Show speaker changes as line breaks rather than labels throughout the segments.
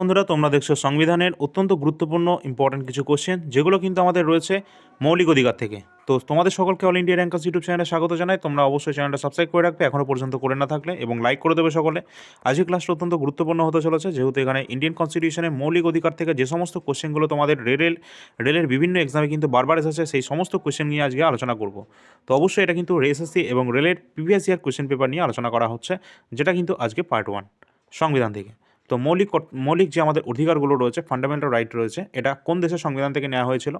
বন্ধুরা, তোমরা দেখছ সংবিধানের অত্যন্ত গুরুত্বপূর্ণ ইম্পর্ট্যান্ট কিছু কোশ্চেন যেগুলো কিন্তু আমাদের রয়েছে মৌলিক অধিকার থেকে। তো তোমাদের সকলকে অল ইন্ডিয়া র্যাঙ্কাস ইউটিউব চ্যানেলে স্বাগত জানাই। তোমরা অবশ্যই চ্যানেলটা সাবস্ক্রাইব করে রাখবে এখনও পর্যন্ত করে না থাকলে, এবং লাইক করে দেবে সকলে। আজকের ক্লাসটা অত্যন্ত গুরুত্বপূর্ণ হতে চলেছে, যেহেতু এখানে ইন্ডিয়ান কনস্টিটিউশনের মৌলিক অধিকার থেকে যে সমস্ত কোশ্চেনগুলো তোমাদের রেলের রেলের বিভিন্ন এক্সামে কিন্তু বারবার এসেছে, সেই সমস্ত কোশ্চেন নিয়ে আজকে আলোচনা করব। তো অবশ্যই এটা কিন্তু এসএসসি এবং রেলের প্রিভিয়াস ইয়ার কোশ্চেন পেপার নিয়ে আলোচনা করা হচ্ছে, যেটা কিন্তু আজকে পার্ট ওয়ান সংবিধান থেকে। তো মৌলিক মৌলিক যে আমাদের অধিকারগুলো রয়েছে ফান্ডামেন্টাল রাইট রয়েছে, এটা কোন দেশের সংবিধান থেকে নেওয়া হয়েছিল?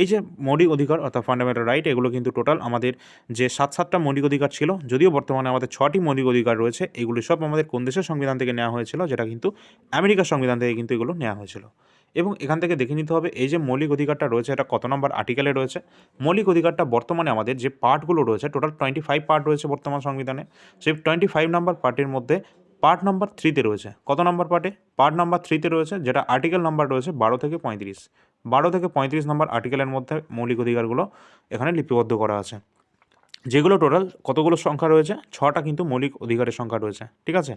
এই যে মৌলিক অধিকার অর্থাৎ ফান্ডামেন্টাল রাইট এগুলো কিন্তু টোটাল আমাদের যে সাত সাতটা মৌলিক অধিকার ছিল, যদিও বর্তমানে আমাদের ছটি মৌলিক অধিকার রয়েছে, এগুলি সব আমাদের কোন দেশের সংবিধান থেকে নেওয়া হয়েছিল, যেটা কিন্তু আমেরিকার সংবিধান থেকে কিন্তু এগুলো নেওয়া হয়েছিল। এবং এখান থেকে দেখে নিতে হবে, এই যে মৌলিক অধিকারটা রয়েছে, এটা কত নম্বর আর্টিকেলে রয়েছে? মৌলিক অধিকারটা বর্তমানে আমাদের যে পার্টগুলো রয়েছে টোটাল টোয়েন্টি ফাইভ পার্ট রয়েছে বর্তমান সংবিধানে, সেই টোয়েন্টি ফাইভ নাম্বার পার্টের মধ্যে পার্ট নাম্বার থ্রিতে রয়েছে। কত নাম্বার পার্টে? পার্ট নাম্বার থ্রিতে রয়েছে, যেটা আর্টিকেল নাম্বার রয়েছে বারো থেকে পঁয়ত্রিশ। বারো থেকে পঁয়ত্রিশ নাম্বার আর্টিকেলের মধ্যে মৌলিক অধিকারগুলো এখানে লিপিবদ্ধ করা আছে। যেগুলো টোটাল কতগুলো সংখ্যা রয়েছে? ছটা কিন্তু মৌলিক অধিকারের সংখ্যা রয়েছে, ঠিক আছে?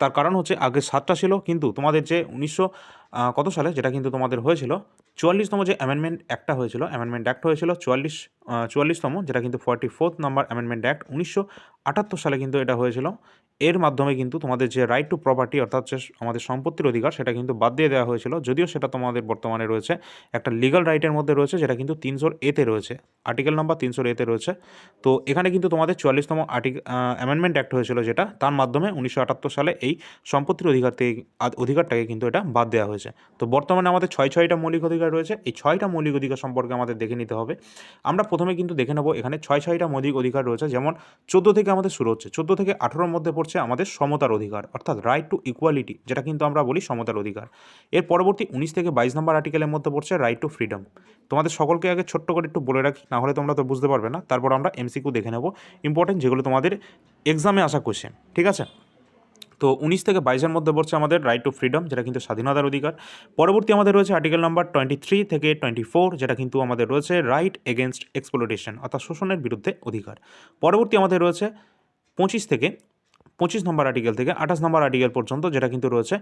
তার কারণ হচ্ছে আগে সাতটা ছিল, কিন্তু তোমাদের যে উনিশশো কত সালে যেটা কিন্তু তোমাদের হয়েছিল, চুয়াল্লিশতম যে অ্যামেন্ডমেন্ট একটা হয়েছিল অ্যামেন্ডমেন্ট অ্যাক্ট হয়েছিল চুয়াল্লিশ চুয়াল্লিশতম, যেটা কিন্তু forty fourth number amendment act উনিশশো আটাত্তর সালে কিন্তু এটা হয়েছিল। এর মাধ্যমে কিন্তু তোমাদের যে রাইট টু প্রপার্টি অর্থাৎ যে আমাদের সম্পত্তির অধিকার, সেটা কিন্তু বাদ দিয়ে দেওয়া হয়েছিল। যদিও সেটা তোমাদের বর্তমানে রয়েছে, একটা লিগাল রাইটের মধ্যে রয়েছে, যেটা কিন্তু তিনশোর এতে রয়েছে। আর্টিকেল নাম্বার তিনশোর এতে রয়েছে। তো এখানে কিন্তু তোমাদের চুয়াল্লিশতম আর্টিকেল অ্যামেন্ডমেন্ট অ্যাক্ট হয়েছিল যেটা। তার মাধ্যমে উনিশশো আটাত্তর সালে এই সম্পত্তির অধিকার থেকে অধিকারটাকে কিন্তু এটা বাদ দেওয়া হয়েছে। তো বর্তমানে আমাদের ছয় ছয়টা মৌলিক অধিকার রয়েছে। এই ছয়টা মৌলিক অধিকার সম্পর্কে আমাদের দেখে নিতে হবে। আমরা প্রথমে কিন্তু দেখে নেব এখানে ছয় ছয়টা মৌলিক অধিকার রয়েছে। যেমন চোদ্দ থেকে আমাদের শুরু হচ্ছে। চোদ্দ থেকে আঠেরোর মধ্যে পড়ছে। আমাদের সমতার অধিকার, অর্থাৎ রাইট টু ইকুয়ালিটি যেটা কিন্তু আমরা বলি সমতার অধিকার। এর পরবর্তী উনিশ থেকে বাইশ নম্বর আর্টিকেলের মধ্যে পড়ছে রাইট টু ফ্রিডম তোমাদের সকলকে আগে ছোট্ট করে একটু বলে রাখি, না হলে তোমরা তো বুঝতে পারবে না। তারপর আমরা এমসিকিউ দেখে নেব। ইম্পর্টেন্ট যেগুলো তোমাদের এক্সামে আসা কোশ্চেন ঠিক আছে? তো উনিশ থেকে বাইশের মধ্যে পড়ছে আমাদের রাইট টু ফ্রিডম যেটা কিন্তু স্বাধীনতার অধিকার। পরবর্তী আমাদের রয়েছে আর্টিকেল নাম্বার টোয়েন্টি থ্রি থেকে টোয়েন্টি ফোর যেটা কিন্তু আমাদের রয়েছে রাইট এগেনস্ট এক্সপ্লোটেশন অর্থাৎ শোষণের বিরুদ্ধে অধিকার। পরবর্তী আমাদের রয়েছে পঁচিশ থেকে পঁচিশ নম্বর আর্টিকেল থেকে আঠাশ নম্বর আর্টিকেল পর্যন্ত যেটা কিন্তু রয়েছে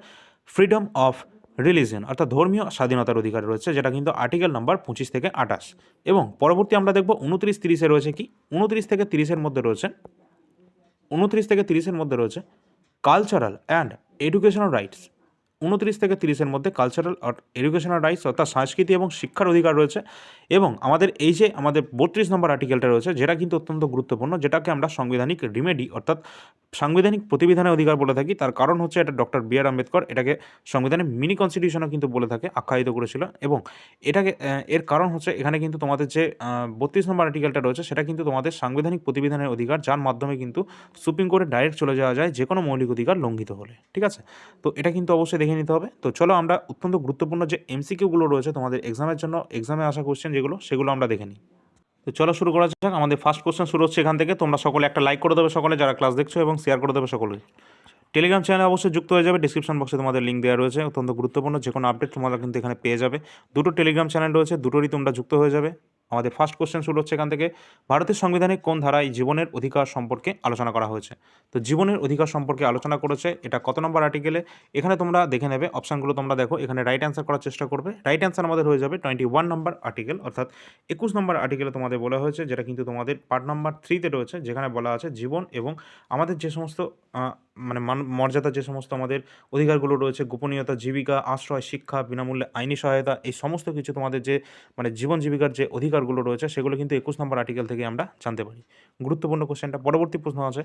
ফ্রিডম অফ রিলিজিয়ন অর্থাৎ ধর্মীয় স্বাধীনতার অধিকার রয়েছে, যেটা কিন্তু আর্টিকেল নাম্বার পঁচিশ থেকে আঠাশ। এবং পরবর্তী আমরা দেখব উনত্রিশ তিরিশে রয়েছে কি? উনত্রিশ থেকে তিরিশের মধ্যে রয়েছে, উনত্রিশ থেকে তিরিশের মধ্যে রয়েছে কালচারাল অ্যান্ড এডুকেশনাল রাইটস উনত্রিশ থেকে তিরিশের মধ্যে কালচারাল আর এডুকেশনাল রাইটস অর্থাৎ সংস্কৃতি এবং শিক্ষার অধিকার রয়েছে এবং আমাদের এই যে আমাদের বত্রিশ নম্বর আর্টিকেলটা রয়েছে, যেটা কিন্তু অত্যন্ত গুরুত্বপূর্ণ, যেটাকে আমরা সাংবিধানিক রিমেডি অর্থাৎ সাংবিধানিক প্রতিবিধানের অধিকার বলে থাকি। তার কারণ হচ্ছে এটা ডক্টর বি আর আম্বেদকর, এটাকে সংবিধানের মিনি কনস্টিটিউশনও কিন্তু বলে থাকে, আখ্যায়িত করেছিল এবং এটাকে এর কারণ হচ্ছে এখানে কিন্তু তোমাদের যে বত্রিশ নম্বর আর্টিকেলটা রয়েছে, সেটা কিন্তু তোমাদের সাংবিধানিক প্রতিবিধানের অধিকার, যার মাধ্যমে কিন্তু সুপ্রিম কোর্টে ডাইরেক্ট চলে যাওয়া যায় যে কোনো মৌলিক অধিকার লঙ্ঘিত হলে, ঠিক আছে? তো এটা কিন্তু অবশ্যই দেখে নিতে হবে। তো চলো আমরা অত্যন্ত গুরুত্বপূর্ণ যে এমসিকিউগুলো রয়েছে তোমাদের এক্সামের জন্য এক্সামে আসা কোশ্চেন যেগুলো, সেগুলো আমরা দেখে নিই। তো চলো শুরু করা যাক। আমাদের ফার্স্ট কোশ্চেন শুরু হচ্ছে এখান থেকে। তোমরা সকলে একটা লাইক করে দেবে সকলে, যারা ক্লাস দেখছ এবং শেয়ার করে দেবে সকলে। টেলিগ্রাম চ্যানেলে অবশ্যই যুক্ত হয়ে যাবে। ডিসক্রিপশন বক্সে তোমাদের লিঙ্ক দেওয়া রয়েছে। অত্যন্ত গুরুত্বপূর্ণ। যে কোনো আপডেট তোমরা কিন্তু এখানে পেয়ে যাবে। দুটো টেলিগ্রাম চ্যানেল রয়েছে। দুটোরই তোমরা যুক্ত হয়ে যাবে। আমাদের ফার্স্ট কোশ্চেন শুরু হচ্ছে এখান থেকে, ভারতের সংবিধানে কোন ধারায় জীবনের অধিকার সম্পর্কে আলোচনা করা হয়েছে? তো জীবনের অধিকার সম্পর্কে আলোচনা করেছে, এটা কত নম্বর আর্টিকেলে এখানে তোমরা দেখে নেবে অপশানগুলো তোমরা দেখো, এখানে রাইট অ্যান্সার করার চেষ্টা করবে। রাইট অ্যান্সার আমাদের হয়ে যাবে টোয়েন্টি ওয়ান নম্বর আর্টিকেল অর্থাৎ একুশ নম্বর আর্টিকেলে তোমাদের বলা হয়েছে, যেটা কিন্তু তোমাদের পার্ট নাম্বার থ্রিতে রয়েছে, যেখানে বলা আছে জীবন এবং আমাদের যে সমস্ত মানে মান- মর্যাদা যে সমস্ত আমাদের অধিকারগুলো রয়েছে, গোপনীয়তা, জীবিকা, আশ্রয়, শিক্ষা, বিনামূল্যে আইনি সহায়তা, এই সমস্ত কিছু তোমাদের যে মানে জীবন জীবিকার যে অধিকারগুলো রয়েছে, সেগুলো কিন্তু একুশ নম্বর আর্টিকেল থেকে আমরা জানতে পারি। গুরুত্বপূর্ণ কোশ্চেনটা পরবর্তী প্রশ্ন আছে।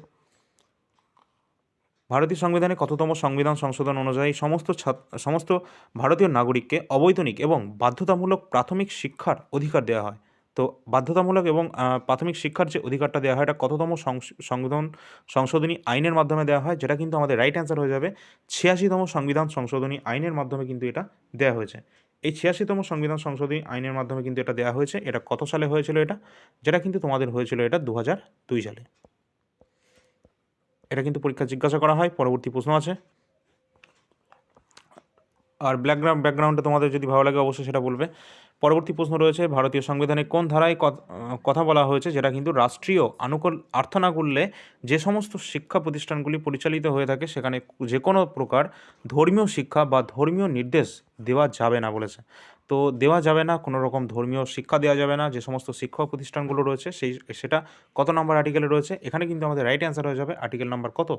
ভারতীয় সংবিধানে কততম সংবিধান সংশোধন অনুযায়ী সমস্ত সমস্ত ভারতীয় নাগরিককে অবৈতনিক এবং বাধ্যতামূলক প্রাথমিক শিক্ষার অধিকার দেওয়া হয়। তো বাধ্যতামূলক এবং প্রাথমিক শিক্ষার যে অধিকারটা দেওয়া হয়, এটা কততম সংশ- সংবিধান সংশোধনী আইনের মাধ্যমে দেওয়া হয়, যেটা কিন্তু আমাদের রাইট অ্যান্সার হয়ে যাবে। ছিয়াশিতম সংবিধান সংশোধনী আইনের মাধ্যমে কিন্তু এটা দেওয়া হয়েছে। এই ছিয়াশিতম সংবিধান সংশোধনী আইনের মাধ্যমে কিন্তু এটা দেওয়া হয়েছে। এটা কত সালে হয়েছিল এটা? যেটা কিন্তু তোমাদের হয়েছিল এটা দু হাজার দুই সালে। এটা কিন্তু পরীক্ষা জিজ্ঞাসা করা হয়, পরবর্তী প্রশ্ন আছে। আর ব্যাকগ্রাউন্ড ব্যাকগ্রাউন্ডে তোমাদের যদি ভালো লাগে অবশ্যই সেটা বলবে। পরবর্তী প্রশ্ন রয়েছে, ভারতীয় সংবিধানে কোন ধারায় কথা বলা হয়েছে, যেটা কিন্তু রাষ্ট্রীয় আনুকূল, আর্থনাকুল্যে যে সমস্ত শিক্ষা প্রতিষ্ঠানগুলি পরিচালিত হয়ে থাকে, সেখানে যে কোনো প্রকার ধর্মীয় শিক্ষা বা ধর্মীয় নির্দেশ দেওয়া যাবে না বলেছে। তো দেওয়া যাবে না, কোনো রকম ধর্মীয় শিক্ষা দেওয়া যাবে না, যে সমস্ত শিক্ষা প্রতিষ্ঠানগুলো রয়েছে, সেই, সেটা কত নম্বর আর্টিকেলে রয়েছে, এখানে কিন্তু আমাদের রাইট অ্যান্সার হয়ে যাবে আর্টিকেল নাম্বার কত?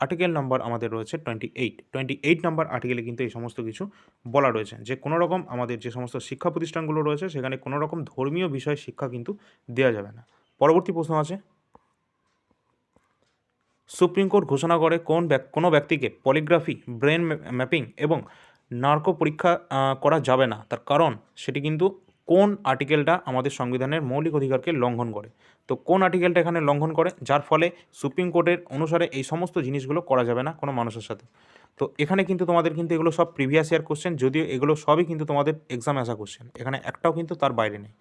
আর্টিকেল নাম্বার আমাদের রয়েছে twenty eight twenty eight number আর্টিকেলে কিন্তু এই সমস্ত কিছু বলা রয়েছে, যে কোনো রকম আমাদের যে সমস্ত শিক্ষা প্রতিষ্ঠানগুলো রয়েছে, সেখানে কোনো রকম ধর্মীয় বিষয় শিক্ষা কিন্তু দেওয়া যাবে না। পরবর্তী প্রশ্ন আছে। সুপ্রিম কোর্ট ঘোষণা করে কোন কোনো ব্যক্তিকে পলিগ্রাফি ব্রেন ম্যাপিং এবং নার্কো পরীক্ষা করা যাবে না। তার কারণ সেটি কিন্তু কোন আর্টিকেলটা আমাদের সংবিধানের মৌলিক অধিকারকে লঙ্ঘন করে। তো কোন আর্টিকেলটা এখানে লঙ্ঘন করে? যার ফলে সুপ্রিম কোর্টের অনুসারে এই সমস্ত জিনিসগুলো করা যাবে না কোনো মানুষের সাথে। তো এখানে কিন্তু তোমাদের কিন্তু এগুলো সব প্রিভিয়াস ইয়ার কোশ্চেন যদিও এগুলো সবই কিন্তু তোমাদের এক্সামে আসা কোশ্চেন এখানে একটাও কিন্তু তার বাইরে নেই।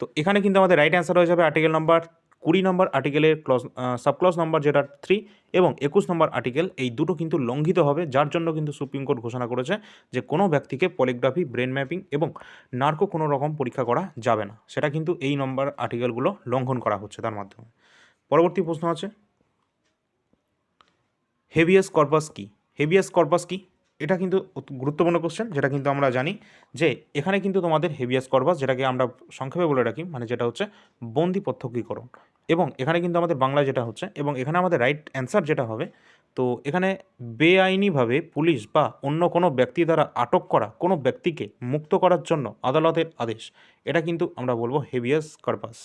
তো এখানে কিন্তু আমাদের রাইট অ্যান্সার হয়ে যাবে আর্টিকেল নাম্বার কুড়ি নম্বর আর্টিকেলের ক্লজ সাবক্লজ নম্বর যেটা থ্রি এবং একুশ নম্বর আর্টিকেল এই দুটো কিন্তু লঙ্ঘিত হবে, যার জন্য কিন্তু সুপ্রিম কোর্ট ঘোষণা করেছে যে কোনো ব্যক্তিকে পলিগ্রাফি ব্রেন ম্যাপিং এবং নার্কো কোনো রকম পরীক্ষা করা যাবে না। সেটা কিন্তু এই নম্বর আর্টিকেলগুলো লঙ্ঘন করা হচ্ছে তার মাধ্যমে। পরবর্তী প্রশ্ন আছে হেভিয়াস কর্পাস কি? হেভিয়াস কর্পাস কি? এটা কিন্তু গুরুত্বপূর্ণ কোশ্চেন যেটা কিন্তু আমরা জানি যে এখানে কিন্তু তোমাদের হেভিয়াস কর্পাস যেটাকে আমরা সংক্ষেপে বলে রাখি মানে যেটা হচ্ছে বন্দি প্রত্যক্ষীকরণ এবং এখানে কিন্তু আমাদের বাংলা যেটা হচ্ছে, এবং এখানে আমাদের রাইট অ্যান্সার যেটা হবে, তো এখানে বেআইনিভাবে পুলিশ বা অন্য কোনো ব্যক্তি দ্বারা আটক করা, কোনো ব্যক্তিকে মুক্ত করার জন্য আদালতের আদেশ, এটা কিন্তু আমরা বলব হেভিয়াস কর্পাস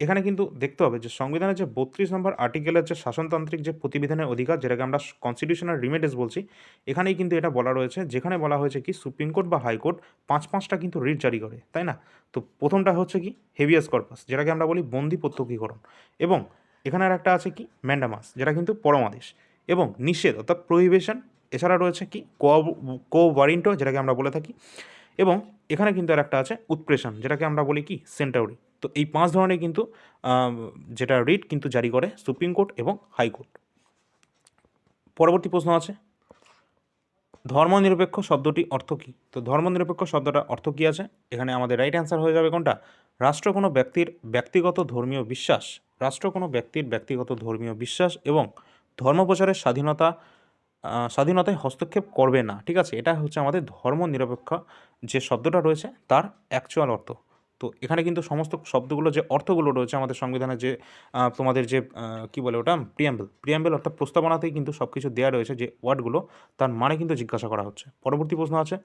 এখানে কিন্তু দেখতে হবে যে সংবিধানের যে বত্রিশ নম্বর আর্টিকেলের যে শাসনতান্ত্রিক যে প্রতিবিধানের অধিকার, যেটাকে আমরা কনস্টিটিউশনাল রিমেডেস বলছি, এখানেই কিন্তু এটা বলা রয়েছে, যেখানে বলা হয়েছে কি, সুপ্রিম কোর্ট বা হাইকোর্ট পাঁচ পাঁচটা কিন্তু রিট জারি করে, তাই না? তো প্রথমটা হচ্ছে কি হেভিয়াস কর্পাস যেটাকে আমরা বলি বন্দি প্রত্যক্ষীকরণ এবং এখানে আর একটা আছে কি ম্যান্ডামাস যেটা কিন্তু পরমাদেশ। এবং নিষেধ, অর্থাৎ প্রহিবেশন এছাড়া রয়েছে কি কো ওয়ারিন্টো যেটাকে আমরা বলে থাকি। এবং এখানে কিন্তু আর একটা আছে, উৎপ্রেষণ, যেটাকে আমরা বলি কি সেন্টাউরি তো এই পাঁচ ধরনের কিন্তু যেটা রিট কিন্তু জারি করে সুপ্রিম কোর্ট এবং হাইকোর্ট পরবর্তী প্রশ্ন আছে, ধর্মনিরপেক্ষ শব্দটি অর্থ কী? তো ধর্মনিরপেক্ষ শব্দটা অর্থ কী আছে? এখানে আমাদের রাইট অ্যান্সার হয়ে যাবে কোনটা? রাষ্ট্র কোনো ব্যক্তির ব্যক্তিগত ধর্মীয় বিশ্বাস, রাষ্ট্র কোনো ব্যক্তির ব্যক্তিগত ধর্মীয় বিশ্বাস এবং ধর্মপ্রচারের স্বাধীনতা স্বাধীনতায় হস্তক্ষেপ করবে না। ঠিক আছে, এটা হচ্ছে আমাদের ধর্মনিরপেক্ষ যে শব্দটা রয়েছে, তার অ্যাকচুয়াল অর্থ। তো এখানে কিন্তু সমস্ত শব্দগুলো যে অর্থগুলো রয়েছে আমাদের সংবিধানের যে তোমাদের যে কি বলে ওটা? প্রিয়াম্বল প্রিয়াম্বেল অর্থাৎ প্রস্তাবনাতেই কিন্তু সব কিছু দেওয়া রয়েছে যে ওয়ার্ডগুলো, তার মানে কিন্তু জিজ্ঞাসা করা হচ্ছে। পরবর্তী প্রশ্ন আছে।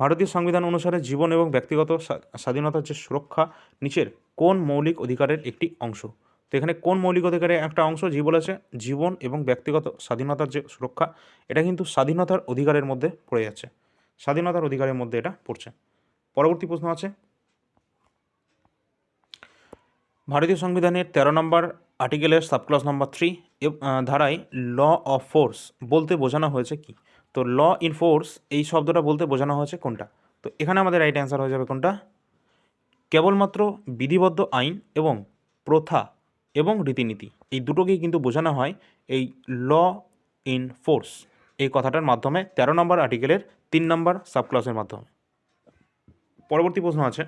ভারতীয় সংবিধান অনুসারে জীবন এবং ব্যক্তিগত স্বাধীনতার যে সুরক্ষা নিচের কোন মৌলিক অধিকারের একটি অংশ? তো এখানে কোন মৌলিক অধিকারের একটা অংশ? যে বলেছে, জীবন এবং ব্যক্তিগত স্বাধীনতার যে সুরক্ষা, এটা কিন্তু স্বাধীনতার অধিকারের মধ্যে পড়ে যাচ্ছে। স্বাধীনতার অধিকারের মধ্যে এটা পড়ছে। পরবর্তী প্রশ্ন আছে। ভারতীয় সংবিধানের তেরো নম্বর আর্টিকেলের সাবক্লাস নম্বর থ্রি ধারায় ল অফ ফোর্স বলতে বোঝানো হয়েছে কি? তো ল ইন ফোর্স এই শব্দটা বলতে বোঝানো হয়েছে কোনটা? তো এখানে আমাদের রাইট অ্যান্সার হয়ে যাবে কোনটা? কেবলমাত্র বিধিবদ্ধ আইন এবং প্রথা এবং রীতিনীতি এই দুটোকেই কিন্তু বোঝানো হয় এই ল ইন ফোর্স। এই কথাটার মাধ্যমে তেরো নম্বর আর্টিকেলের তিন নম্বর সাবক্লাসের মাধ্যমে। পরবর্তী প্রশ্ন আছে।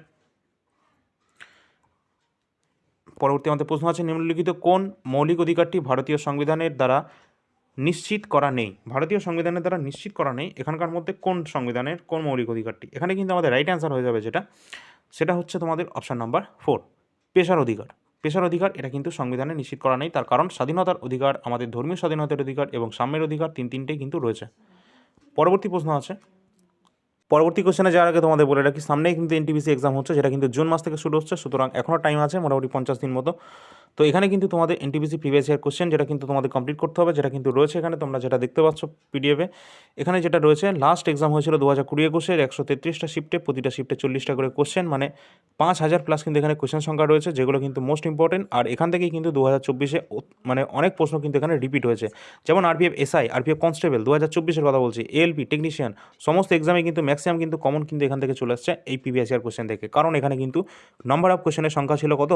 পরবর্তী আমাদের প্রশ্ন আছে, নিম্নলিখিত কোন মৌলিক অধিকারটি ভারতীয় সংবিধানের দ্বারা নিশ্চিত করা নেই? ভারতীয় সংবিধানের দ্বারা নিশ্চিত করা নেই, এখানকার মধ্যে কোন সংবিধানের, কোন মৌলিক অধিকারটি? এখানে কিন্তু আমাদের রাইট অ্যান্সার হয়ে যাবে যেটা। সেটা হচ্ছে তোমাদের অপশান নাম্বার ফোর পেশার অধিকার। পেশার অধিকার, এটা কিন্তু সংবিধানে নিশ্চিত করা নেই, তার কারণ স্বাধীনতার অধিকার, আমাদের ধর্মীয় স্বাধীনতার অধিকার এবং সাম্যের অধিকার তিন তিনটেই কিন্তু রয়েছে। পরবর্তী প্রশ্ন আছে পরবর্তী কোশ্চেনে যাওয়ার আগে তোমাদের বলে রাখি, সামনেই কিন্তু এনটিপিসি এক্সাম হচ্ছে, যেটা কিন্তু জুন মাস থেকে শুরু হচ্ছে, সুতরাং এখনও টাইম আছে মোটামুটি পঞ্চাশ দিন মতো। তো এখানে কিন্তু তোমাদের এনটিপিসি প্রিভিয়াস ইয়ার কোশ্চেন যেটা কিন্তু তোমাদের কমপ্লিট করতে হবে, যেটা কিন্তু রয়েছে এখানে, তোমরা যেটা দেখতে পাচ্ছ পিডিএফে এখানে যেটা রয়েছে লাস্ট এক্সাম হয়েছিল দু হাজার কুড়ি একুশের একশো তেত্রিশটা শিফটে প্রতিটা শিফটে চল্লিশটা করে কোশ্চেন মানে পাঁচ হাজার প্লাস কিন্তু এখানে কোশ্চেন সংখ্যা রয়েছে, যেগুলো কিন্তু মোস্ট ইম্পর্টেন্ট আর এখান থেকেই কিন্তু দু হাজার চব্বিশে মানে অনেক প্রশ্ন কিন্তু এখানে রিপিট হয়েছে। যেমন আরপিএফ এসআই আরপিএফ কনস্টেবল দু হাজার চব্বিশের কথা বলছি এএলপি টেকনিশিয়ান সমস্ত এক্সামে কিন্তু ম্যাক্সিমাম কিন্তু কমন কিন্তু এখান থেকে চলে আসছে এই প্রিভিয়াস ইয়ার কোশ্চেন থেকে। কারণ এখানে কিন্তু নাম্বার অফ কোশ্চেনের সংখ্যা ছিল কত?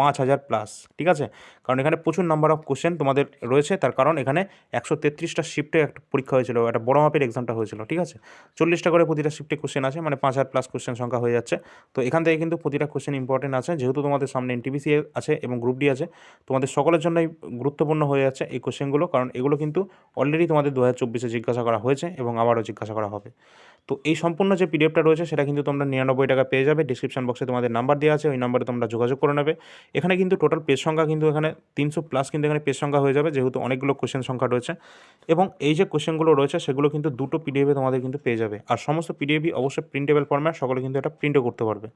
পাঁচ হাজার প্লাস ঠিক আছে? কারণ এখানে প্রচুর নাম্বার অফ কোশ্চেন তোমাদের রয়েছে। তার কারণ এখানে একশো তেত্রিশটা শিফটে একটা পরীক্ষা হয়েছিল, একটা বড় মাপের এক্সামটা হয়েছিল, ঠিক আছে? চল্লিশটা করে প্রতিটা শিফটে কোশ্চেন আছে মানে পাঁচ হাজার প্লাস কোশ্চেন সংখ্যা হয়ে যাচ্ছে। তো এখান থেকে কিন্তু প্রতিটা কোশ্চেন ইম্পর্টেন্ট আছে। যেহেতু তোমাদের সামনে এনটিপিসি আছে এবং গ্রুপ ডি আছে, তোমাদের সকলের জন্যই গুরুত্বপূর্ণ হয়ে যাচ্ছে এই কোশ্চেনগুলো কারণ এগুলো কিন্তু অলরেডি তোমাদের দু হাজার চব্বিশে জিজ্ঞাসা করা হয়েছে এবং আবারও জিজ্ঞাসা করা হবে। তো এই সম্পূর্ণ যে পিডিএফটা রয়েছে, সেটা কিন্তু তোমরা নিরানব্বই টাকা পেয়ে যাবে। ডিসক্রিপশন বক্সে তোমাদের নাম্বার দেওয়া আছে, ওই নাম্বারে তোমরা যোগাযোগ করে নেবে। এখানে কিন্তু টোটাল পেজ সংখ্যা কিন্তু এখানে তিনশো প্লাস কিন্তু এখানে পেজ সংখ্যা হয়ে যাবে, যেহেতু অনেকগুলো কোশ্চেন সংখ্যা রয়েছে। এবং এই যে কোশ্চেনগুলো রয়েছে, সেগুলো কিন্তু দুটো পিডিএফে তোমাদের কিন্তু পেয়ে যাবে। আর সমস্ত পিডিএফই অবশ্যই প্রিন্টেবল ফর্ম্যাট সকলে কিন্তু এটা প্রিন্টও করতে পারবে।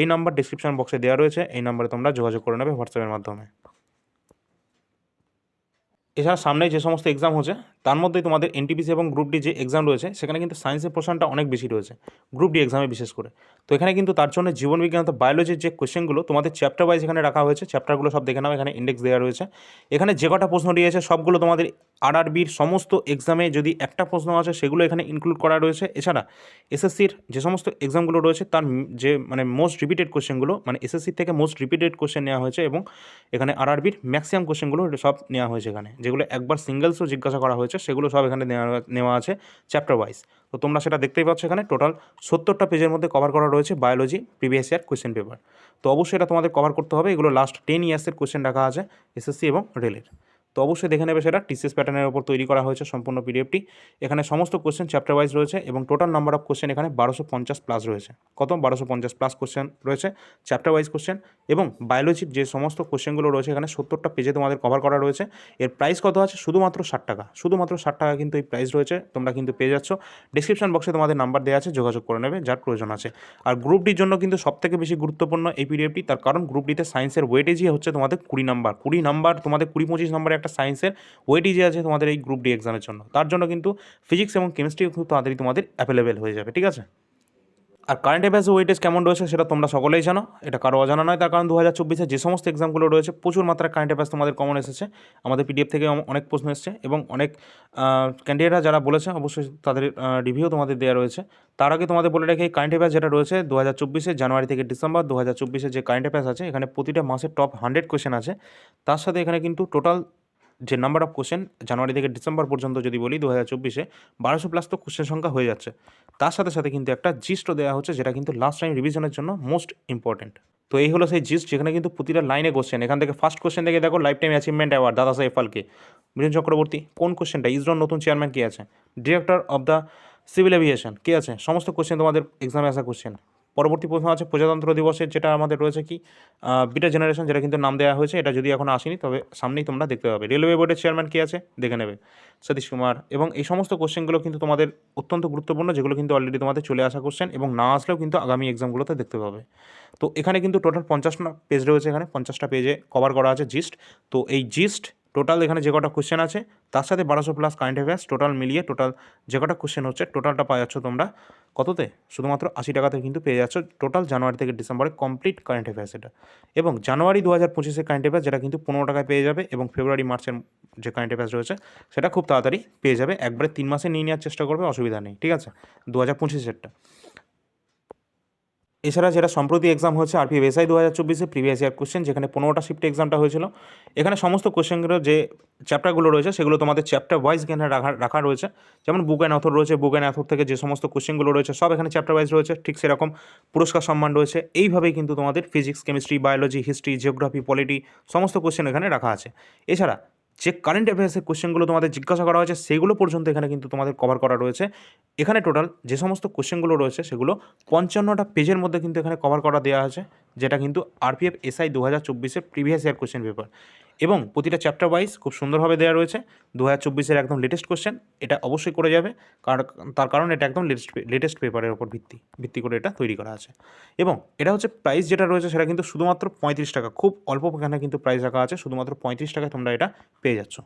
এই নাম্বার ডিসক্রিপশন বক্সে দেওয়া রয়েছে, এই নাম্বারে তোমরা যোগাযোগ করে নেবে হোয়াটসঅ্যাপের মাধ্যমে। এছাড়া সামনে যে সমস্ত এক্সাম হচ্ছে, তার মধ্যে তোমাদের এনটিপিসি এবং গ্রুপ ডি যে এক্সাম রয়েছে, সেখানে কিন্তু সায়েন্সের পোর্শনটা অনেক বেশি রয়েছে গ্রুপ ডি এক্সামে বিশেষ করে। তো এখানে কিন্তু তার জন্য জীবনবিজ্ঞান অর্থাৎ বায়োলজির যে কোয়েশ্চেনগুলো তোমাদের চ্যাপ্টার ওয়াইজ এখানে রাখা হয়েছে চ্যাপ্টারগুলো সব দেখে নাও, এখানে ইন্ডেক্স দেওয়া রয়েছে। এখানে যে কটা প্রশ্ন রয়েছে সবগুলো তোমাদের আরআরবির সমস্ত এক্সামে যদি একটা প্রশ্ন আছে সেগুলো এখানে ইনক্লুড করা রয়েছে। এছাড়া এসএসসির যে সমস্ত এক্সামগুলো রয়েছে, তার যে মানে মোস্ট রিপিটেড কোশ্চেনগুলো মানে এসএসসি থেকে মোস্ট রিপিটেড কোশ্চেন নেওয়া হয়েছে এবং এখানে আরআরবির ম্যাক্সিমাম কোশ্চেনগুলো সব নেওয়া হয়েছে এখানে, যেগুলো একবার সিঙ্গেলসও জিজ্ঞাসা করা হয়েছে, সেগুলো সব এখানে নেওয়া আছে চ্যাপ্টার ওয়াইজ তো তোমরা সেটা দেখতেই পাচ্ছ এখানে টোটাল সত্তরটা পেজের মধ্যে কভার করা রয়েছে biology previous year question paper তো অবশ্যই এটা তোমাদের কভার করতে হবে, এগুলো লাস্ট টেন ইয়ার্সের কোশ্চেন রাখা আছে, এসএসসি এবং রেলের। তো অবশ্যই দেখে নেবে সেটা। টিসিএস প্যাটার্নের ওপর তৈরি করা হয়েছে সম্পূর্ণ পিডিএফটি এখানে সমস্ত কোশ্চেন চ্যাপ্টার ওয়াইজ রয়েছে এবং টোটাল নাম্বার অফ কোশ্চেন এখানে বারোশো পঞ্চাশ প্লাস রয়েছে। কত? বারোশো পঞ্চাশ প্লাস কোশ্চেন রয়েছে চ্যাপ্টার ওয়াইজ কোশ্চেন এবং বায়োলজির যে সমস্ত কোশ্চেনগুলো রয়েছে, এখানে সত্তরটা পেজে তোমাদের কভার করা রয়েছে। এর প্রাইস কত আছে? শুধুমাত্র ষাট টাকা। শুধুমাত্র ষাট টাকা কিন্তু এই প্রাইস রয়েছে, তোমরা কিন্তু পেয়ে যাচ্ছ। ডিসক্রিপশন বক্সে তোমাদের নাম্বার দেওয়া আছে, যোগাযোগ করে নেবে, যার প্রয়োজন আছে। আর গ্রুপ ডির জন্য কিন্তু সবথেকে বেশি গুরুত্বপূর্ণ এই পিডিএফটি তার কারণ গ্রুপ ডিতে সায়েন্সের ওয়েটেজই হচ্ছে তোমাদের কুড়ি নাম্বার কুড়ি নাম্বার তোমাদের কুড়ি পঁচিশ নাম্বারের একটা সায়েন্সের ওয়েটেজই আছে তোমাদের এই গ্রুপ ডি এক্সামের জন্য। তার জন্য কিন্তু ফিজিক্স এবং কেমিস্ট্রি খুব তাড়াতাড়ি তোমাদের অ্যাভেলেবেল হয়ে যাবে, ঠিক আছে? আর কারেন্ট অ্যাফেয়ার্স ওয়েটেজ কেমন রয়েছে সেটা তোমরা সকলেই জানো, এটা কারও অজানা নয়, তার কারণ দু হাজার চব্বিশে যে সমস্ত এক্সামগুলো রয়েছে, প্রচুর মাত্রায় কারেন্ট অ্যাফেয়ার্স তোমাদের কমন এসেছে। আমাদের পিডিএফ থেকে অনেক প্রশ্ন এসেছে এবং অনেক ক্যান্ডিডেটরা যারা বলেছে, অবশ্যই তাদের রিভিউ তোমাদের দেওয়া রয়েছে। তার আগে তোমাদের বলে রাখি কারেন্ট অ্যাফেয়ার্স যেটা রয়েছে দু হাজার চব্বিশে জানুয়ারি থেকে ডিসেম্বর দু হাজার চব্বিশে যে কারেন্ট অ্যাফেয়ার্স আছে, এখানে প্রতিটা মাসের টপ হান্ড্রেড কোয়েশ্চেন আছে। তার সাথে এখানে কিন্তু টোটাল যে নাম্বার অফ কোশ্চেন জানুয়ারি থেকে ডিসেম্বর পর্যন্ত যদি বলি দু হাজার চব্বিশে বারোশো প্লাস তো কোশ্চেন সংখ্যা হয়ে যাচ্ছে। তার সাথে সাথে কিন্তু একটা জিস্টও দেওয়া হচ্ছে, যেটা কিন্তু লাস্ট টাইম রিভিশনের জন্য মোস্ট ইম্পর্টেন্ট তো এই হলো সেই জিস্ট যেখানে কিন্তু প্রতিটা লাইনে কোশ্চেন এখান থেকে ফার্স্ট কোশ্চেন থেকে দেখো লাইফ টাইম অ্যাচিভমেন্ট অ্যাওয়ার্ড দাদা সাহেব ফালকে। মিলন চক্রবর্তী, কোন কোশ্চেনটা ইসরোর নতুন চেয়ারম্যান কে আছে? Director of the civil aviation কে আছে? সমস্ত কোশ্চেন তোমাদের এক্সামে আসা কোশ্চেন পরবর্তী প্রশ্ন আছে প্রজাতন্ত্র দিবসের যেটা আমাদের রয়েছে কি? বিটা জেনারেশন যেটা কিন্তু নাম দেওয়া হয়েছে, এটা যদি এখন আসেনি, তবে সামনেই তোমরা দেখতে পাবে। রেলওয়ে বোর্ডের চেয়ারম্যান কে আছে? দেখে নেবে। সতীশ কুমার। এবং এই সমস্ত কোশ্চেনগুলো কিন্তু তোমাদের অত্যন্ত গুরুত্বপূর্ণ, যেগুলো কিন্তু অলরেডি তোমাদের চলে আসা কোশ্চেন এবং না আসলেও কিন্তু আগামী এক্সামগুলোতে দেখতে পাবে। তো এখানে কিন্তু টোটাল পঞ্চাশটা পেজ রয়েছে এখানে। পঞ্চাশটা পেজে কভার করা আছে জিস্ট তো এই জিস্ট টোটাল এখানে যে কটা কোশ্চেন আছে, তার সাথে বারোশো প্লাস কারেন্ট অ্যাফেয়ার্স টোটাল মিলিয়ে টোটাল যে কটা কোশ্চেন হচ্ছে টোটালটা পাওয়া যাচ্ছ তোমরা কততে? শুধুমাত্র আশি টাকাতে কিন্তু পেয়ে যাচ্ছ। টোটাল জানুয়ারি থেকে ডিসেম্বরে কমপ্লিট কারেন্ট অ্যাফেয়ার্স এটা। এবং জানুয়ারি দু হাজার পঁচিশে কারেন্ট অ্যাফেয়ার্স যেটা কিন্তু পনেরো টাকায় পেয়ে যাবে এবং ফেব্রুয়ারি, মার্চের যে কারেন্ট অ্যাফেয়ার্স রয়েছে, সেটা খুব তাড়াতাড়ি পেয়ে যাবে। একবারে তিন মাসে নিয়ে নেওয়ার চেষ্টা করবে, অসুবিধা নেই, ঠিক আছে? দু হাজার পঁচিশেরটা। এছাড়া যেটা সম্প্রতি এক্সাম হচ্ছে আরপিএফ এসআই দু হাজার চব্বিশে প্রিভিয়াস ইয়ার কোশ্চেন যেখানে পনেরোটা শিফটে এক্সামটা হয়েছিল। এখানে সমস্ত কোশ্চেনগুলো যে চ্যাপ্টারগুলো রয়েছে, সেগুলো তোমাদের চ্যাপ্টার ওয়াইজ এখানে রাখা রাখা রয়েছে। যেমন বুক অ্যান্ড অথর রয়েছে বুক অ্যান্ড অথর থেকে যে সমস্ত কোশ্চেনগুলো রয়েছে, সব এখানে চ্যাপ্টার ওয়াইজ রয়েছে। ঠিক সেরকম পুরস্কার সম্মান রয়েছে। এইভাবেই কিন্তু তোমাদের physics chemistry biology history geography polity সমস্ত কোশ্চেন এখানে রাখা আছে। এছাড়া যে কারেন্ট অ্যাফেয়ার্সের কোশ্চেনগুলো তোমাদের জিজ্ঞাসা করা হয়েছে, সেগুলো পর্যন্ত এখানে কিন্তু তোমাদের কভার করা রয়েছে। এখানে টোটাল যে সমস্ত কোশ্চেনগুলো রয়েছে, সেগুলো পঞ্চান্নটা পেজের মধ্যে কিন্তু এখানে কভার করা দেওয়া আছে। যেটা কিন্তু আরপিএফ এসআই দু হাজার চব্বিশের প্রিভিয়াস ইয়ার কোশ্চেন পেপার এবং প্রতিটা চ্যাপ্টার ওয়াইজ খুব সুন্দরভাবে দেওয়া রয়েছে। দু হাজার চব্বিশের একদম লেটেস্ট কোশ্চেন এটা অবশ্যই করে যাবে। তার কারণ এটা একদম লেটেস্ট লেটেস্ট পেপারের ওপর ভিত্তি ভিত্তি করে এটা তৈরি করা আছে। এবং এটা হচ্ছে প্রাইস যেটা রয়েছে সেটা কিন্তু শুধুমাত্র পঁয়ত্রিশ টাকা, খুব অল্প এখানে কিন্তু প্রাইস রাখা আছে। শুধুমাত্র পঁয়ত্রিশ টাকায় তোমরা এটা পেয়ে যাচ্ছ।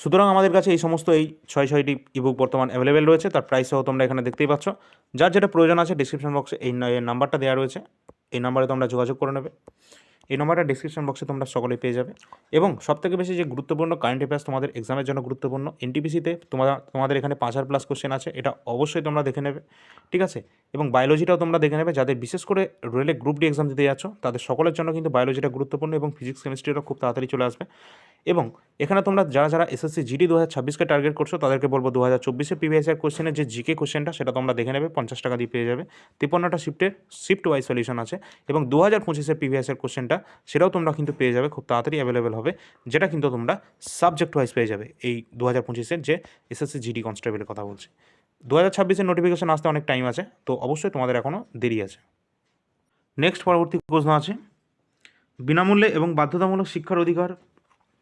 সুতরাং আমাদের কাছে এই সমস্ত এই ছয় ছয়টি ইবুক বর্তমান অ্যাভেলেবেল রয়েছে। তার প্রাইসও তোমরা এখানে দেখতেই পাচ্ছ। যার যেটা প্রয়োজন আছে ডিসক্রিপশন বক্সে এই নাম্বারটা দেওয়া রয়েছে। এই নাম্বারে তোমরা যোগাযোগ করে নেবে। এই নাম্বারটা ডিসক্রিপশন বক্সে তোমরা সকলেই পেয়ে যাবে। এবং সবথেকে বেশি যে গুরুত্বপূর্ণ কারেন্ট অ্যাফেয়ার্স তোমাদের এক্সামের জন্য গুরুত্বপূর্ণ এনটিপিসিতে তোমাদের তোমাদের এখানে পাঁচ হাজার প্লাস কোশ্চেন আছে। এটা অবশ্যই তোমরা দেখে নেবে। ঠিক আছে? এবং বায়োলজিটাও তোমরা দেখে নেবে। যাদের বিশেষ করে রেলে গ্রুপ ডি এক্সাম দিতে যাচ্ছ, তাদের সকলের জন্য কিন্তু বায়োলজিটা গুরুত্বপূর্ণ এবং ফিজিক্স কেমিস্ট্রিটা খুব তাড়াতাড়ি চলে আসবে। এবং এখানে তোমরা যারা যারা এসএসসি জিডি দু হাজার ছাব্বিশকে টার্গেট করছ, তাদেরকে বলব দু হাজার চব্বিশে প্রিভিয়াসের কোশ্চেনের যে জিকে কোশ্চেনটা সেটা তোমরা দেখে নেবে, পঞ্চাশ টাকা দিয়ে পেয়ে যাবে। তিপ্পান্নটা শিফটের শিফট ওয়াইজ সলিউশন আছে। এবং দু হাজার পঁচিশের প্রিভিয়াসের কোশ্চেনটা সেটাও তোমরা কিন্তু পেয়ে যাবে, খুব তাড়াতাড়ি অ্যাভেলেবেল হবে, যেটা কিন্তু তোমরা সাবজেক্ট ওয়াইজ পেয়ে যাবে। এই দু হাজার পঁচিশের যে এসএসসি জিডি কনস্টেবলের কথা বলছি। দু হাজার ছাব্বিশের নোটিফিকেশন আসতে অনেক টাইম আছে, তো অবশ্যই তোমাদের এখনও দেরি আছে। নেক্সট পরবর্তী প্রশ্ন আছে, বিনামূল্যে এবং বাধ্যতামূলক শিক্ষার অধিকার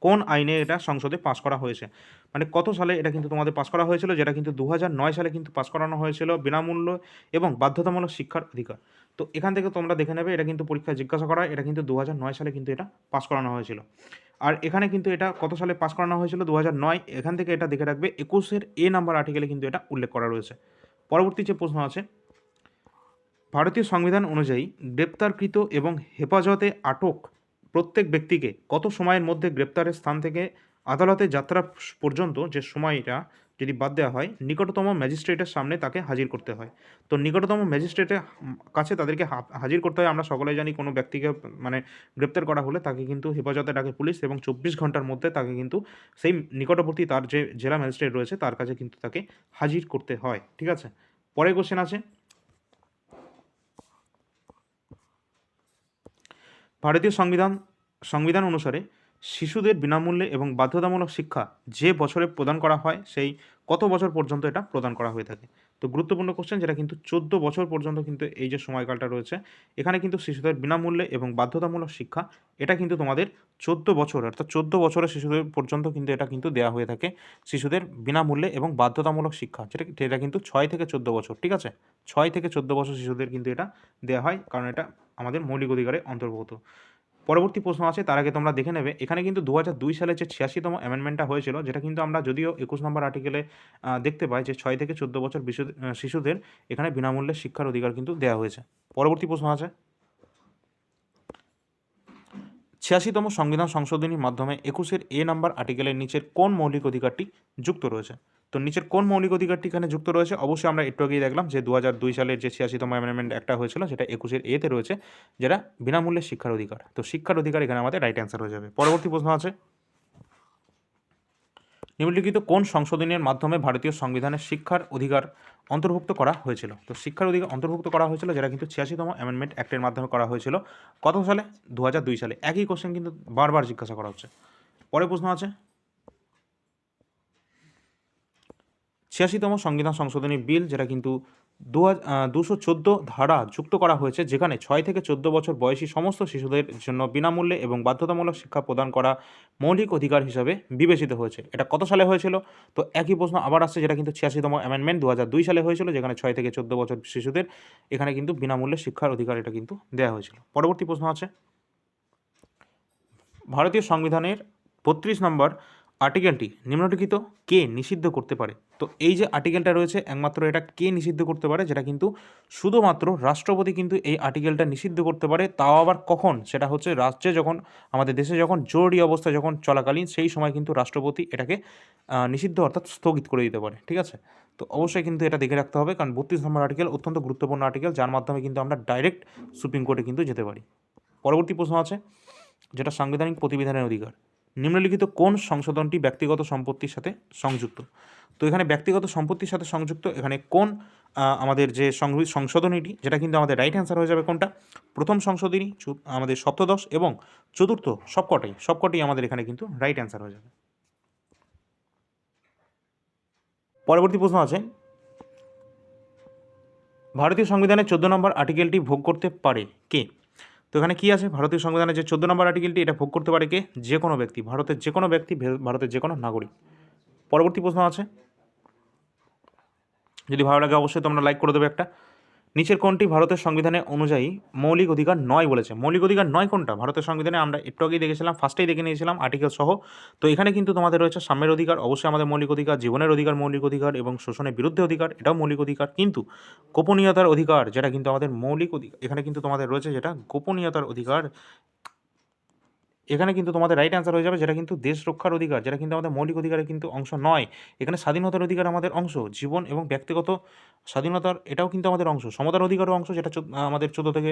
কোন আইনে এটা সংসদে পাশ করা হয়েছে? মানে কত সালে এটা কিন্তু তোমাদের পাশ করা হয়েছিল, যেটা কিন্তু দু নয় সালে কিন্তু পাশ করানো হয়েছিল, বিনামূল্য এবং বাধ্যতামূলক শিক্ষার অধিকার। তো এখান থেকে তোমরা দেখে নেবে, এটা কিন্তু পরীক্ষায় জিজ্ঞাসা করা, এটা কিন্তু দু নয় সালে কিন্তু এটা পাশ করানো হয়েছিল। আর এখানে কিন্তু এটা কত সালে পাস করানো হয়েছিল? দু নয়। এখান থেকে এটা দেখে রাখবে। একুশের এ নাম্বার আর্টিকেলে কিন্তু এটা উল্লেখ করা রয়েছে। পরবর্তী যে প্রশ্ন আছে, ভারতীয় সংবিধান অনুযায়ী গ্রেপ্তারকৃত এবং হেফাজতে আটক প্রত্যেক ব্যক্তিকে কত সময়ের মধ্যে গ্রেপ্তারের স্থান থেকে আদালতে যাত্রা পর্যন্ত যে সময়টা যদি বাদ দেওয়া হয়, নিকটতম ম্যাজিস্ট্রেটের সামনে তাকে হাজির করতে হয়। তো নিকটতম ম্যাজিস্ট্রেটের কাছে তাদেরকে হাজির করতে হয়। আমরা সকলে জানি কোনো ব্যক্তিকে মানে গ্রেপ্তার করা হলে তাকে কিন্তু হেফাজতে ডাকে পুলিশ এবং চব্বিশ ঘণ্টার মধ্যে তাকে কিন্তু সেই নিকটবর্তী তার যে জেলা ম্যাজিস্ট্রেট রয়েছে, তার কাছে কিন্তু তাকে হাজির করতে হয়। ঠিক আছে? পরের কোশ্চেন আছে। ভারতীয় সংবিধান সংবিধান অনুসারে শিশুদের বিনামূল্যে এবং বাধ্যতামূলক শিক্ষা যে বছরে প্রদান করা হয়, সেই কত বছর পর্যন্ত এটা প্রদান করা হয়ে থাকে। তো গুরুত্বপূর্ণ কোশ্চেন যেটা কিন্তু চোদ্দ বছর পর্যন্ত কিন্তু এই যে সময়কালটা রয়েছে, এখানে কিন্তু শিশুদের বিনামূল্যে এবং বাধ্যতামূলক শিক্ষা, এটা কিন্তু তোমাদের চোদ্দ বছর, অর্থাৎ চোদ্দ বছরের শিশুদের পর্যন্ত কিন্তু এটা কিন্তু দেওয়া হয়ে থাকে শিশুদের বিনামূল্যে এবং বাধ্যতামূলক শিক্ষা। যেটা এটা কিন্তু ছয় থেকে চোদ্দ বছর, ঠিক আছে? ছয় থেকে চোদ্দ বছর শিশুদের কিন্তু এটা দেওয়া হয়, কারণ এটা আমাদের মৌলিক অধিকারে অন্তর্ভুক্ত। পরবর্তী প্রশ্ন আছে, তার আগে তোমরা দেখে নেবে। এখানে কিন্তু দু হাজার দুই সালে যে ছিয়াশিতম অ্যামেন্ডমেন্টটা হয়েছিল, যেটা কিন্তু আমরা যদিও একুশ নম্বর আর্টিকেলে দেখতে পাই যে ছয় থেকে চোদ্দ বছর শিশুদের এখানে বিনামূল্যে শিক্ষার অধিকার কিন্তু দেওয়া হয়েছে। পরবর্তী প্রশ্ন আছে। ছিয়াশিতম সংবিধান সংশোধনীর মাধ্যমে একুশের এ নাম্বার আর্টিকেলের নিচের কোন মৌলিক অধিকারটি যুক্ত রয়েছে? তো নিচের কোন মৌলিক অধিকারটি এখানে যুক্ত রয়েছে? অবশ্যই আমরা একটু আগেই দেখলাম যে দু সালের যে ছিয়াশিতম অ্যামেন্ডমেন্ট একটা হয়েছিল, সেটা একুশের এতে রয়েছে, যেটা বিনামূল্যে শিক্ষার অধিকার। তো শিক্ষার অধিকার এখানে আমাদের রাইট অ্যান্সার হয়ে যাবে। পরবর্তী প্রশ্ন আছে। নিম্নলিখিত কোন সংশোধনের মাধ্যমে ভারতীয় সংবিধানের শিক্ষার অধিকার অন্তর্ভুক্ত করা হয়েছিল। তো শিক্ষার অধিকার অন্তর্ভুক্ত করা হয়েছিল, যেটা কিন্তু ছিয়াশিতম অ্যামেন্ডমেন্ট অ্যাক্টের মাধ্যমে করা হয়েছিল। কত সালে? দু সালে। একই কোশ্চেন কিন্তু বারবার জিজ্ঞাসা করা হচ্ছে। পরে প্রশ্ন আছে। ছিয়াশিতম সংবিধান সংশোধনী বিল, যেটা কিন্তু দু হাজার দুশো চোদ্দ ধারা যুক্ত করা হয়েছে, যেখানে ছয় থেকে চোদ্দ বছর বয়সী সমস্ত শিশুদের জন্য বিনামূল্যে এবং বাধ্যতামূলক শিক্ষা প্রদান করা মৌলিক অধিকার হিসাবে বিবেচিত হয়েছে। এটা কত সালে হয়েছিল? তো একই প্রশ্ন আবার আসছে, যেটা কিন্তু ছিয়াশিতম অ্যামেন্ডমেন্ট দু হাজার দুই সালে হয়েছিল, যেখানে ছয় থেকে চোদ্দ বছর শিশুদের এখানে কিন্তু বিনামূল্যে শিক্ষার অধিকার এটা কিন্তু দেওয়া হয়েছিল। পরবর্তী প্রশ্ন আছে। ভারতীয় সংবিধানের বত্রিশ নম্বর আর্টিকেলটি নিম্নলিখিত কে নিষিদ্ধ করতে পারে? তো এই যে আর্টিকেলটা রয়েছে, একমাত্র এটা কে নিষিদ্ধ করতে পারে যেটা কিন্তু শুধুমাত্র রাষ্ট্রপতি কিন্তু এই আর্টিকেলটা নিষিদ্ধ করতে পারে, তাও আবার কখন? সেটা হচ্ছে রাজ্যে যখন, আমাদের দেশে যখন জরুরি অবস্থা যখন চলাকালীন, সেই সময় কিন্তু রাষ্ট্রপতি এটাকে নিষিদ্ধ অর্থাৎ স্থগিত করে দিতে পারে, ঠিক আছে? তো অবশ্যই কিন্তু এটা দেখে রাখতে হবে, কারণ বত্রিশ নম্বর আর্টিকেল অত্যন্ত গুরুত্বপূর্ণ আর্টিকেল, যার মাধ্যমে কিন্তু আমরা ডাইরেক্ট সুপ্রিম কোর্টে কিন্তু যেতে পারি। পরবর্তী প্রশ্ন আছে, যেটা সাংবিধানিক প্রতিবিধানের অধিকার। নিম্নলিখিত কোন সংশোধনটি ব্যক্তিগত সম্পত্তির সাথে সংযুক্ত? তো এখানে ব্যক্তিগত সম্পত্তির সাথে সংযুক্ত, এখানে কোন আমাদের যে সংশোধনীটি যেটা কিন্তু আমাদের রাইট অ্যান্সার হয়ে যাবে কোনটা? প্রথম সংশোধনী আমাদের সপ্তদশ এবং চতুর্থ সবকটাই সবকটাই আমাদের এখানে কিন্তু রাইট অ্যান্সার হয়ে যাবে। পরবর্তী প্রশ্ন আছে। ভারতীয় সংবিধানের চোদ্দ নম্বর আর্টিকেলটি ভোগ করতে পারে কে? তো এখানে কী আছে? ভারতীয় সংবিধানের যে চোদ্দ নম্বর আর্টিকেলটি এটা ভোগ করতে পারে কে? যে কোনো ব্যক্তি, ভারতের যে কোনো ব্যক্তি ভারতের যে কোনো নাগরিক। পরবর্তী প্রশ্ন আছে। যদি ভালো লাগে অবশ্যই তোমরা লাইক করে দেবে একটা। নিচের কোনটি ভারতের সংবিধানে অনুযায়ী মৌলিক অধিকার নয় বলেছে। মৌলিক অধিকার নয় কোনটা ভারতের সংবিধানে আমরা একটু আগেই দেখেছিলাম ফার্স্টেই দেখে নিয়েছিলাম আর্টিকেল সহ। তো এখানে কিন্তু তোমাদের রয়েছে সাম্যের অধিকার, অবশ্যই আমাদের মৌলিক অধিকার, জীবনের অধিকার মৌলিক অধিকার এবং শোষণের বিরুদ্ধে অধিকার, এটাও মৌলিক অধিকার। কিন্তু গোপনীয়তার অধিকার, যেটা কিন্তু আমাদের মৌলিক অধিকার, এখানে কিন্তু তোমাদের রয়েছে যেটা গোপনীয়তার অধিকার। এখানে কিন্তু তোমাদের রাইট অ্যান্সার হয়ে যাবে যেটা কিন্তু দেশ রক্ষার অধিকার, যেটা কিন্তু আমাদের মৌলিক অধিকারের কিন্তু অংশ নয়। এখানে স্বাধীনতার অধিকার আমাদের অংশ, জীবন এবং ব্যক্তিগত স্বাধীনতার এটাও কিন্তু আমাদের অংশ। সমতার অধিকারও অংশ, যেটা আমাদের চোদ্দ থেকে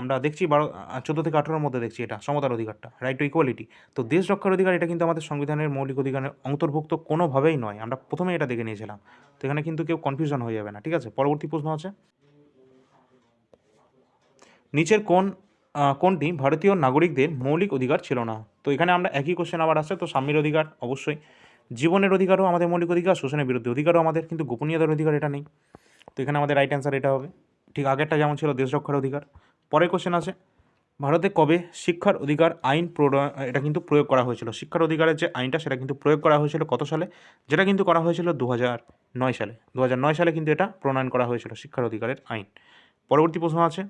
আমরা দেখছি, বারো চোদ্দ থেকে আঠেরোর মধ্যে দেখছি এটা, সমতার অধিকারটা রাইট টু ইকুয়ালিটি তো দেশ রক্ষার অধিকার এটা কিন্তু আমাদের সংবিধানের মৌলিক অধিকারের অন্তর্ভুক্ত কোনোভাবেই নয়। আমরা প্রথমে এটা দেখে নিয়েছিলাম। তো এখানে কিন্তু কেউ কনফিউশন হয়ে যাবে না, ঠিক আছে? পরবর্তী প্রশ্ন আছে। নিচের কোন কোনটি? ভারতীয় নাগরিকদের মৌলিক অধিকার ছিল না। তো এখানে আমরা একই কোশ্চেন আবার আসছে, তো স্বামীর অধিকার অবশ্যই। জীবনের অধিকারও আমাদের মৌলিক অধিকার, শোষণের বিরুদ্ধে অধিকারও আমাদের, কিন্তু গোপনীয়তার অধিকার এটা নেই। তো এখানে আমাদের রাইট অ্যান্সার এটা হবে। ঠিক আগেরটা যেমন ছিল, দেশ রক্ষার অধিকার। পরের কোশ্চেন আছে ভারতে কবে শিক্ষার অধিকার আইন এটা কিন্তু প্রয়োগ করা হয়েছিল। শিক্ষার অধিকারের যে আইনটা, সেটা কিন্তু প্রয়োগ করা হয়েছিল কত সালে? যেটা কিন্তু করা হয়েছিল দু নয় সালে। দু নয় সালে কিন্তু এটা প্রণয়ন করা হয়েছিল শিক্ষার অধিকারের আইন। পরবর্তী প্রশ্ন আছে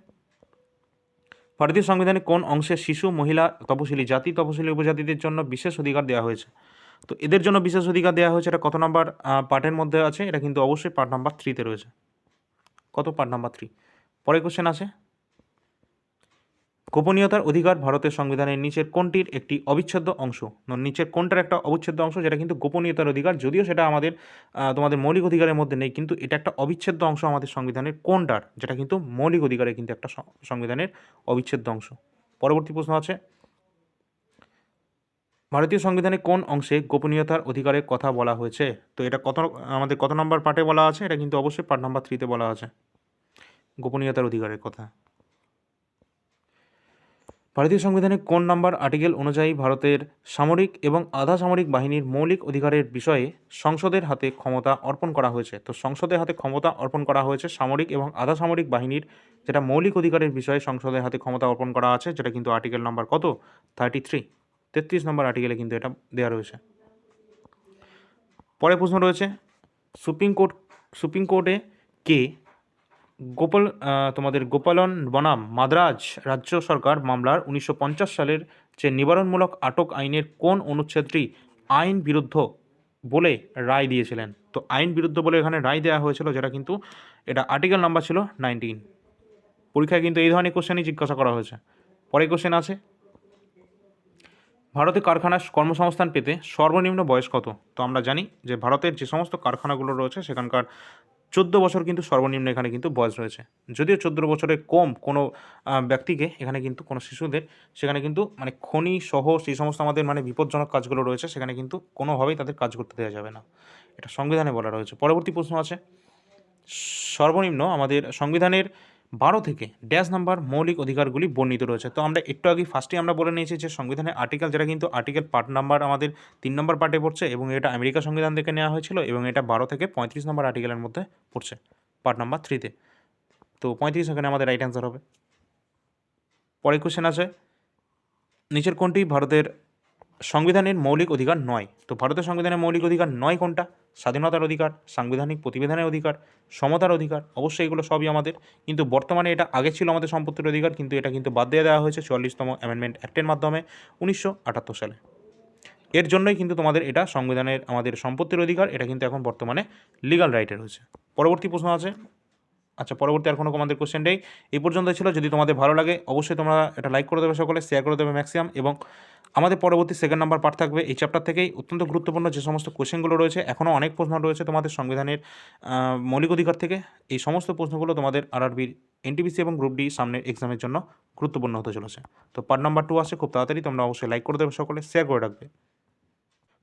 ভারতীয় সংবিধানে কোন অংশে শিশু, মহিলা, তপশিলি জাতি, তপশিলি উপজাতিদের জন্য বিশেষ অধিকার দেওয়া হয়েছে? তো এদের জন্য বিশেষ অধিকার দেওয়া হয়েছে, এটা কত নম্বর পার্টের মধ্যে আছে, এটা কিন্তু অবশ্যই পার্ট নাম্বার থ্রিতে রয়েছে। কত পার্ট নাম্বার থ্রি পরের কোশ্চেন আছে গোপনীয়তার অধিকার ভারতের সংবিধানের নিচের কোনটির একটি অবিচ্ছেদ্য অংশ? নিচের কোনটার একটা অবিচ্ছেদ্য অংশ? যেটা কিন্তু গোপনীয়তার অধিকার, যদিও সেটা আমাদের তোমাদের মৌলিক অধিকারের মধ্যে নেই, কিন্তু এটা একটা অবিচ্ছেদ্য অংশ আমাদের সংবিধানের কোনটার? যেটা কিন্তু মৌলিক অধিকারের কিন্তু একটা সংবিধানের অবিচ্ছেদ্য অংশ। পরবর্তী প্রশ্ন আছে। ভারতীয় সংবিধানে কোন অংশে গোপনীয়তার অধিকারের কথা বলা হয়েছে? তো এটা কত, আমাদের কত নম্বর পার্টে বলা আছে? এটা কিন্তু অবশ্যই পার্ট নাম্বার থ্রিতে বলা আছে। গোপনীয়তার অধিকারের কথা। ভারতীয় সংবিধানে কোন নাম্বার আর্টিকেল অনুযায়ী ভারতের সামরিক এবং আধা সামরিক বাহিনীর মৌলিক অধিকারের বিষয়ে সংসদের হাতে ক্ষমতা অর্পণ করা হয়েছে? তো সংসদের হাতে ক্ষমতা অর্পণ করা হয়েছে সামরিক এবং আধা সামরিক বাহিনীর যেটা মৌলিক অধিকারের বিষয়ে সংসদের হাতে ক্ষমতা অর্পণ করা আছে, যেটা কিন্তু আর্টিকেল নাম্বার কত? থার্টি থ্রি তেত্রিশ নম্বর আর্টিকেলে কিন্তু এটা দেওয়া রয়েছে। পরে প্রশ্ন রয়েছে, সুপ্রিম কোর্ট, সুপ্রিম কোর্টে কে গোপাল তোমাদের গোপালন বনাম মাদ্রাজ রাজ্য সরকার মামলার উনিশশো পঞ্চাশ সালের যে নিবারণমূলক আটক আইনের কোন অনুচ্ছেদটি আইন বিরুদ্ধ বলে রায় দিয়েছিলেন? তো আইন বিরুদ্ধ বলে এখানে রায় দেওয়া হয়েছিল, যেটা কিন্তু এটা আর্টিকেল নাম্বার ছিল নাইনটিন পরীক্ষায় কিন্তু এই ধরনের কোশ্চেনই জিজ্ঞাসা করা হয়েছে। পরের কোশ্চেন আছে, ভারতে কারখানার কর্মসংস্থান পেতে সর্বনিম্ন বয়স কত? তো আমরা জানি যে ভারতের যে সমস্ত কারখানাগুলো রয়েছে, সেখানকার চোদ্দ বছর কিন্তু সর্বনিম্ন এখানে কিন্তু বয়স রয়েছে। যদিও চোদ্দ বছরের কম কোনো ব্যক্তিকে এখানে কিন্তু কোনো শিশুদের, সেখানে কিন্তু মানে খনি সহ সেই সমস্ত আমাদের মানে বিপজ্জনক কাজগুলো রয়েছে, সেখানে কিন্তু কোনোভাবেই তাদের কাজ করতে দেওয়া যাবে না। এটা সংবিধানে বলা রয়েছে। পরবর্তী প্রশ্ন আছে। সর্বনিম্ন আমাদের সংবিধানের বারো থেকে ড্যাশ নাম্বার মৌলিক অধিকারগুলি বর্ণিত রয়েছে। তো আমরা একটু আগে ফার্স্টে আমরা বলে নিয়েছি যে সংবিধানের আর্টিকেল যেটা কিন্তু আর্টিকেল পার্ট নাম্বার আমাদের তিন নম্বর পার্টে পড়ছে এবং এটা আমেরিকা সংবিধান থেকে নেওয়া হয়েছিল এবং এটা বারো থেকে পঁয়ত্রিশ নম্বর আর্টিকেলের মধ্যে পড়ছে পার্ট নাম্বার থ্রিতে তো। পঁয়ত্রিশ এখানে আমাদের রাইট অ্যান্সার হবে। পরের কোশ্চেন আছে, নিচের কোনটি ভারতের সংবিধানের মৌলিক অধিকার নয়। তো ভারতের সংবিধানের মৌলিক অধিকার নয় কোনটা? স্বাধীনতার অধিকার, সাংবিধানিক প্রতিবেদনের অধিকার, সমতার অধিকার, অবশ্যই এগুলো সবই আমাদের। কিন্তু বর্তমানে এটা আগে ছিল আমাদের সম্পত্তির অধিকার, কিন্তু এটা কিন্তু বাদ দিয়ে দেওয়া হয়েছে চুয়াল্লিশতম অ্যামেন্ডমেন্ট অ্যাক্টের মাধ্যমে উনিশশো আটাত্তর সালে। এর জন্যই কিন্তু তোমাদের এটা সংবিধানের আমাদের সম্পত্তির অধিকার, এটা কিন্তু এখন বর্তমানে লিগাল রাইটে রয়েছে। পরবর্তী প্রশ্ন আছে আচ্ছা পরবর্তী আর কোনো আমাদের কোশ্চেন নেই। এই পর্যন্ত ছিল। যদি তোমাদের ভালো লাগে, অবশ্যই তোমরা এটা লাইক করে দেবে সকলে শেয়ার করে দেবে ম্যাক্সিমাম এবং আমাদের পরবর্তী সেকেন্ড নাম্বার পার্ট থাকবে। এই চ্যাপ্টার থেকেই অত্যন্ত গুরুত্বপূর্ণ যে সমস্ত কোশ্চেনগুলো রয়েছে এখনও অনেক প্রশ্ন রয়েছে তোমাদের সংবিধানের মৌলিক অধিকার থেকে। এই সমস্ত প্রশ্নগুলো তোমাদের আরআরবির এনটিপিসি এবং গ্রুপ ডি সামনের এক্সামের জন্য গুরুত্বপূর্ণ হতে চলেছে। তো পার্ট নাম্বার টু আসে, খুব তাড়াতাড়ি তোমরা অবশ্যই লাইক করে দেবে সকলে শেয়ার করে রাখবে।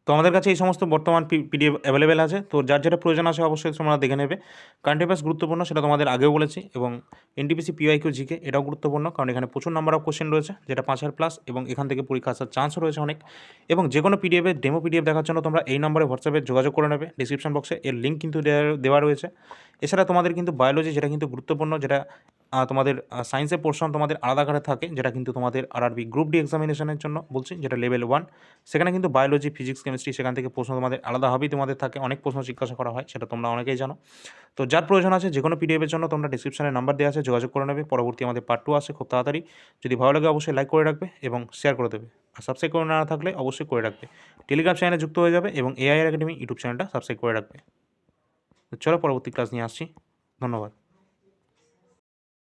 তো আমাদের কাছে এই সমস্ত বর্তমান পিডিএফ অ্যাভেলেবেল আছে। তো যার যেটা প্রয়োজন আছে অবশ্যই তোমরা দেখে নেবে। কারেন্ট অ্যাফেয়ার্স গুরুত্বপূর্ণ, সেটা তোমাদের আগেও বলেছি এবং এনটিপিসি পিওয়াইকিউ জিকে এটাও গুরুত্বপূর্ণ কারণ এখানে প্রচুর নাম্বার অফ কোশ্চেন রয়েছে, যেটা পাঁচ হাজার প্লাস এবং এখান থেকে পরীক্ষা আসার চান্সও রয়েছে অনেক। এবং যে কোনো পিডিএফের ডেমো পিডিএফ দেখার জন্য তোমরা এই নম্বরে হোয়াটসঅ্যাপে যোগাযোগ করে নেবে। ডিসক্রিপশন বক্সে এর লিঙ্ক কিন্তু দেওয়া- রয়েছে। এছাড়া তোমাদের কিন্তু বায়োলজি যেটা কিন্তু গুরুত্বপূর্ণ, যেটা তোমাদের সায়েন্সের পোর্শন তোমাদের আলাদা করে থাকে, যেটা কিন্তু তোমাদের আরআরবি গ্রুপ ডি এক্সামিনেশনের জন্য বলছি, যেটা লেভেল ওয়ান সেখানে কিন্তু বায়োলজি ফিজিক্স কেমিস্ট্রি সেখান থেকে প্রশ্ন তোমাদের আলাদাভাবেই তোমাদের থাকে, অনেক প্রশ্ন জিজ্ঞাসা করা হয়, সেটা তোমরা অনেকেই জানো। তো যার প্রয়োজন আছে যে কোনো পিডিএফের জন্য তোমরা ডিসক্রিপশনে নাম্বার দেওয়া আছে, যোগাযোগ করে নেবে, পরবর্তী আমাদের পার্ট টু আসে খুব তাড়াতাড়ি। যদি ভালো লাগে অবশ্যই লাইক করে রাখবে এবং শেয়ার করে দেবে। আর সাবস্ক্রাইব করে না থাকলে অবশ্যই করে রাখবে। টেলিগ্রাম চ্যানেলে যুক্ত হয়ে যাবে এবং এআই একাডেমি ইউটিউব চ্যানেলটা সাবস্ক্রাইব করে রাখবে। তো চলো পরবর্তী ক্লাস নিয়ে আসছি। ধন্যবাদ।